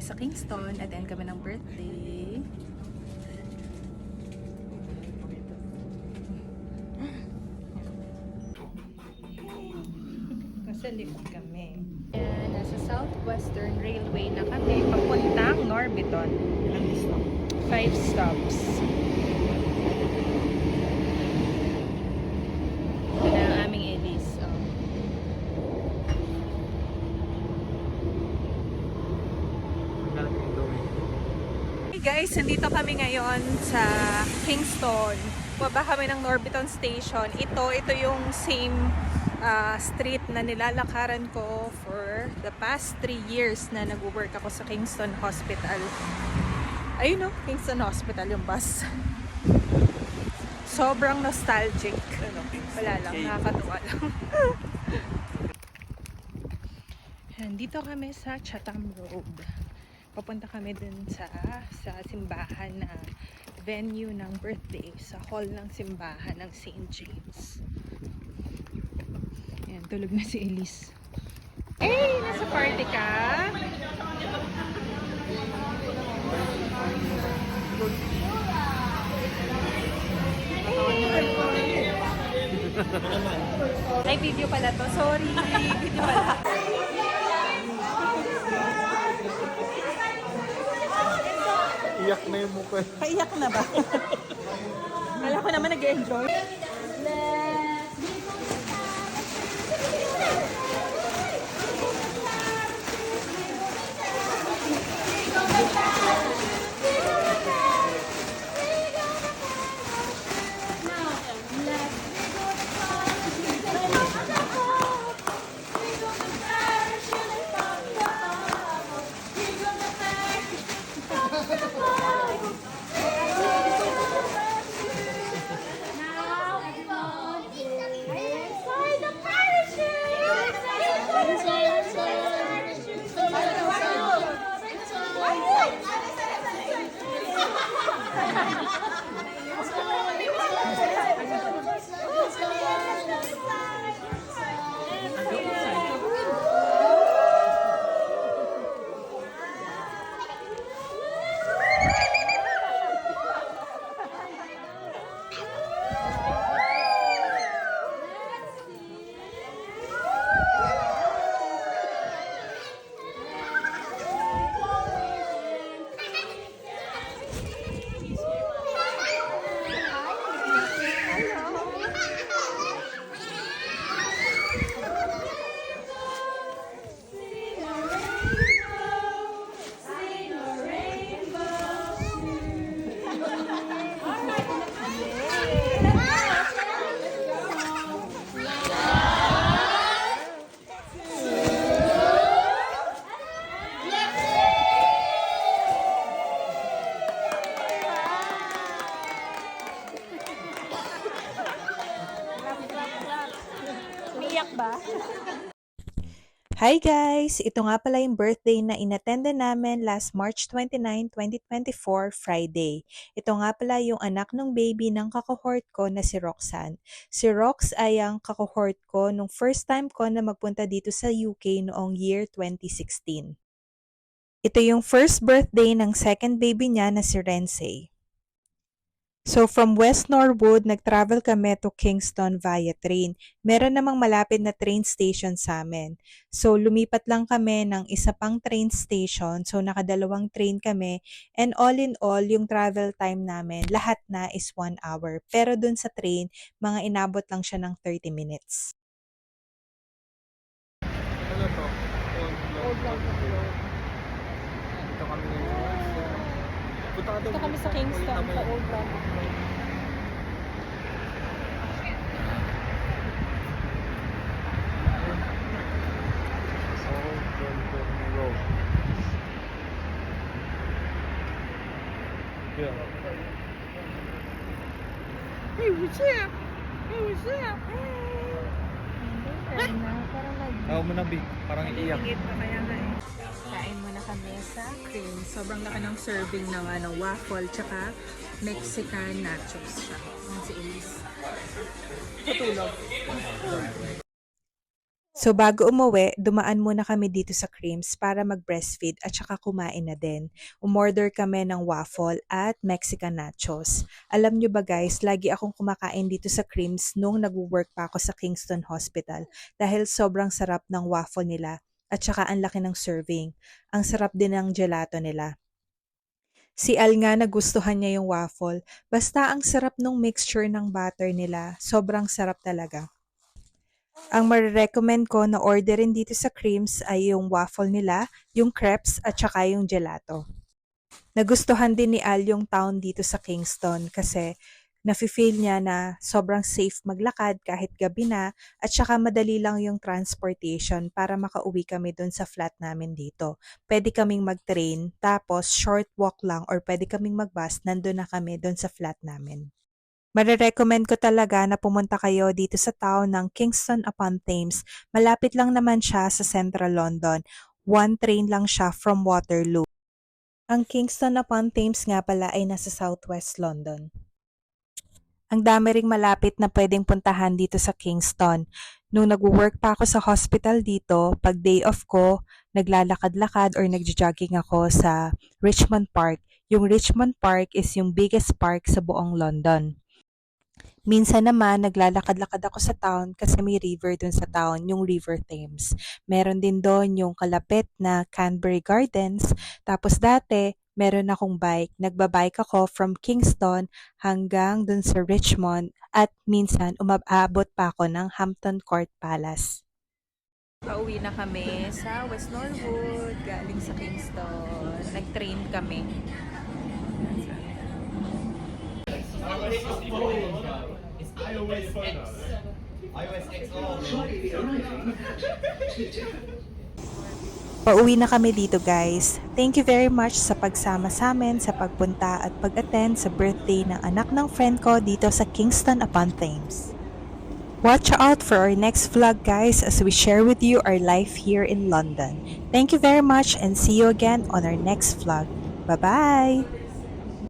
kami sa Kingston. Attend kami ng birthday. Nasa likod kami. And nasa Southwestern Railway na kami. Papuntang Norbiton. Five stops. Ito na ang aming Elis. Oh. Hey guys, nandito kami ngayon sa Kingston. Baba kami ng Norbiton Station. Ito, ito yung same ah, street na nilalakaran ko for the past 3 years na nag-work ako sa Kingston Hospital. Ayun no, Kingston Hospital yung bus. Sobrang nostalgic. Wala lang, nakakatuwa lang. Nandito kami sa Chatham Road. Papunta kami dun sa sa simbahan na venue ng birthday sa hall ng simbahan ng St. James. Ayan, tulog na si Elise. Hey! Nasa party ka? Ay, video pala to. Sorry. Video pala. Iyak na yung mukha. Paiyak na ba? Kala ko naman nag-enjoy. Umiyak ba? Hi guys! Ito nga pala yung birthday na inattenda namin last March 29, 2024, Friday. Ito nga pala yung anak ng baby ng kakohort ko na si Roxanne. Si Rox ay ang kakohort ko nung first time ko na magpunta dito sa UK noong year 2016. Ito yung first birthday ng second baby niya na si Rense. So from West Norwood, nag-travel kami to Kingston via train. Meron namang malapit na train station sa amin. So lumipat lang kami ng isa pang train station. So nakadalawang train kami. And all in all, yung travel time namin, lahat na is 1 hour. Pero dun sa train, mga inabot lang siya ng 30 minutes. Ano Punta ka daw. Dito kami sa Kingston, sa Old. London Yeah. Hey, what's up? Hey, what's up? Hey! Parang nag Ako mo na, Big. Parang iiyak. Ingit pa kaya nga eh. Kain muna kami sa cream. Sobrang laki ng serving ng ano, waffle tsaka Mexican nachos siya. Ang si Elise. Patulog. So bago umuwi, dumaan muna kami dito sa Creams para mag-breastfeed at saka kumain na din. Umorder kami ng waffle at Mexican nachos. Alam nyo ba guys, lagi akong kumakain dito sa Creams nung nag-work pa ako sa Kingston Hospital dahil sobrang sarap ng waffle nila at saka ang laki ng serving. Ang sarap din ng gelato nila. Si Al nga nagustuhan niya yung waffle. Basta ang sarap ng mixture ng butter nila. Sobrang sarap talaga. Ang marirecommend ko na orderin dito sa Creams ay yung waffle nila, yung crepes at saka yung gelato. Nagustuhan din ni Al yung town dito sa Kingston kasi nafe-feel niya na sobrang safe maglakad kahit gabi na at saka madali lang yung transportation para makauwi kami dun sa flat namin dito. Pwede kaming mag-train tapos short walk lang or pwede kaming mag-bus nandun na kami dun sa flat namin. Marirecommend ko talaga na pumunta kayo dito sa town ng Kingston upon Thames. Malapit lang naman siya sa Central London. One train lang siya from Waterloo. Ang Kingston upon Thames nga pala ay nasa Southwest London. Ang dami ring malapit na pwedeng puntahan dito sa Kingston. Nung nag-work pa ako sa hospital dito, pag day off ko, naglalakad-lakad or nagja-jogging ako sa Richmond Park. Yung Richmond Park is yung biggest park sa buong London. Minsan naman, naglalakad-lakad ako sa town kasi may river dun sa town, yung River Thames. Meron din doon yung kalapit na Canberry Gardens. Tapos dati, meron akong bike. Nagbabike ako from Kingston hanggang dun sa Richmond at minsan umabot pa ako ng Hampton Court Palace. Pauwi na kami sa West Norwood, galing sa Kingston. Nag-train kami. Pauwi na kami dito guys. Thank you very much sa pagsama sa amin sa pagpunta at pag-attend sa birthday ng anak ng friend ko dito sa Kingston upon Thames. Watch out for our next vlog guys as we share with you our life here in London. Thank you very much and see you again on our next vlog. Bye-bye!